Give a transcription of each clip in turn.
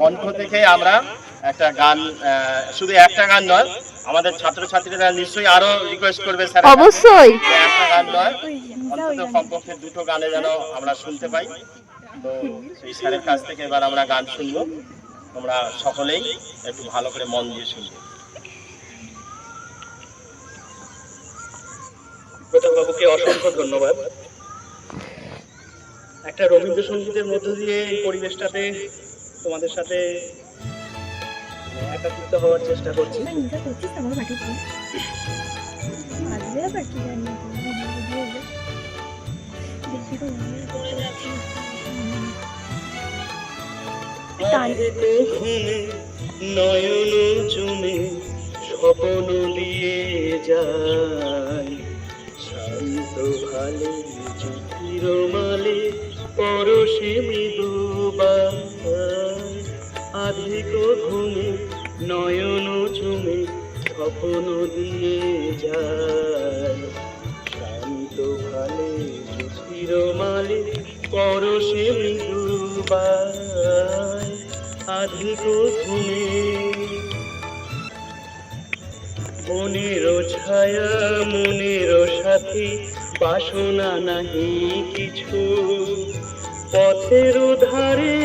কণ্ঠ থেকে আমরা একটা গান শুধু একটা গান নয় আমাদের ছাত্রছাত্রীরা নিশ্চয়ই আরও রিকোয়েস্ট করবে স্যার অবশ্যই। একটা গান নয় অন্তত কমপক্ষে দুটো গানে যেন আমরা শুনতে পাই। তো সেই স্যারের কাছ থেকে এবার আমরা গান শুনব। তোমরা সকলেই একটু ভালো করে মন দিয়ে শুনবে। বাবুকে অসংখ্য ধন্যবাদ। একটা রবীন্দ্রসঙ্গীতের মধ্য দিয়ে এই পরিবেশটাতে তোমাদের সাথে একাত্রিত হওয়ার চেষ্টা করছি। নয়ন চুমে স্বপ্ন দিয়ে যায়। শান্ত ভালে চুকির মালে পরশে নয়ন চুমে স্বপ্ন দিয়ে যায়। শান্ত ভালে চুকির মালে পরশে আধিক ঘুমে। মনের ছায়া, মনের সাথে বাসনা নাহি কিছু। পথের ধারে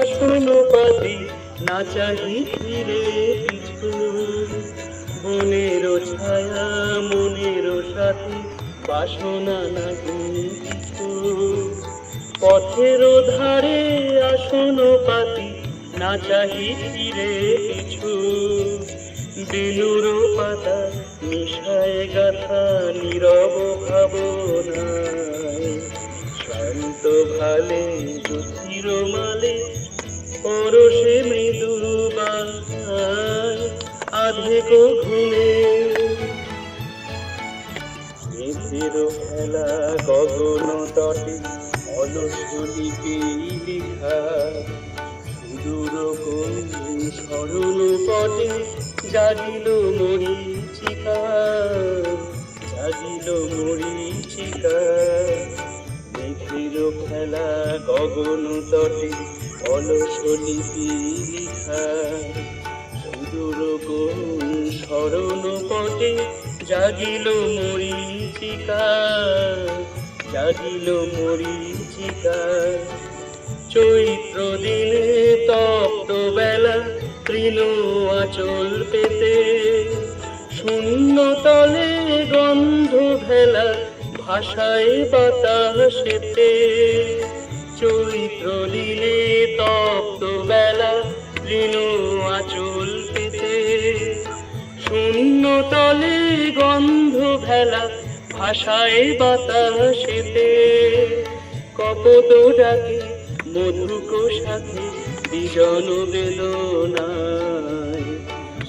আসন পাতি না চাহি ফিরে কিছু মনের ছায়া মনের সাথে, বাসনা নাহি কিছু। পথের ধারে আসন পাতি, না চাহি ফিরে কিছু বেলুর পাতা মিশায় গাথা, নীরব ভাবনায়। শান্ত ভালে, জ্যোতির মালে, পরশে আধেক ঘুমে মেঘের খেলা গগন তটে অলস লিপি লিখা সুদূর কোন স্মরণ পটে, জাগিল মরিচিকা। জাগিল মরিচিকা। মেঘের খেলা গগন তটে অলস লিপি লিখা কোন স্মরণ পটে জাগিল মরিচিকা জাগিল মরিচিকা। চৈত্র দিনে তপ্ত বেলা তৃণ আচল পেতে, শূন্য তলে গন্ধ ভেলা ভাষায় বাতাসেতে চৈত্র দিনে তপ্ত বেলা তৃণ তলে গন্ধ ভেলা ভাষায় বাতাসেতে। কপত ডাকে মধুক সাথে বিজন বেদনায়।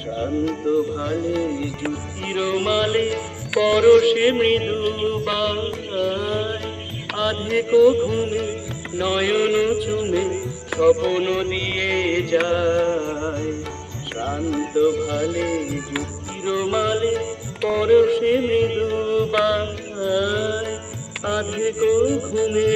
শান্ত ভালে জুতির মালে পরশে মৃদু বায় আধেক ঘুমে নয়ন চুমে স্বপ্ন দিয়ে যায়। শান্ত ভালে যুক্তির মালে পরশে মৃদু বায় আধেক ঘুমে।